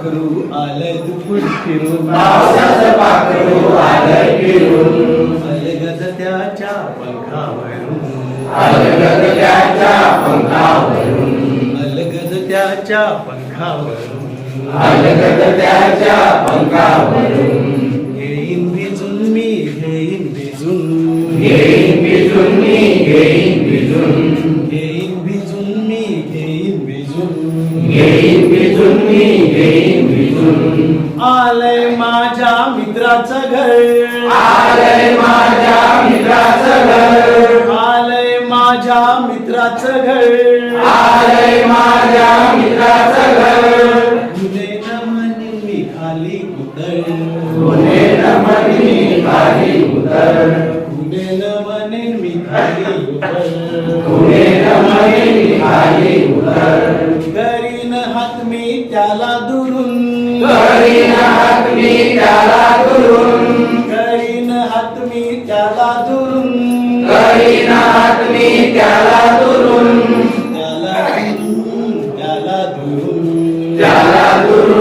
पाखरू आलंय दुपुट फिरून. पावसाचं पाखरू आलंय फिरून. अलगद त्याच्या पंखावरून. अलगद त्याच्या पंखावरून. अलगद त्याच्या पंखावरून. अलगद त्याच्या पंखावरून घेईन भिजून मी घेईन भिजून घेईन आलंय माझ्या मित्राचं घर. आलंय माझ्या मित्राचं घर. आलंय माझ्या मित्राचं घर. आलंय माझ्या मित्राचं घर. तुझे म्हणून मी खाली उतर पुणे नमनी खाली उतर पुणे म्हणेन मी खाली उतर पुणे नमनी खाली उतर करीन हात मी त्याला दुरून. करीन त्याला दुरून करीन हात मी त्याला दुरून त्याला दुरून त्याला दुरून त्याला दुरून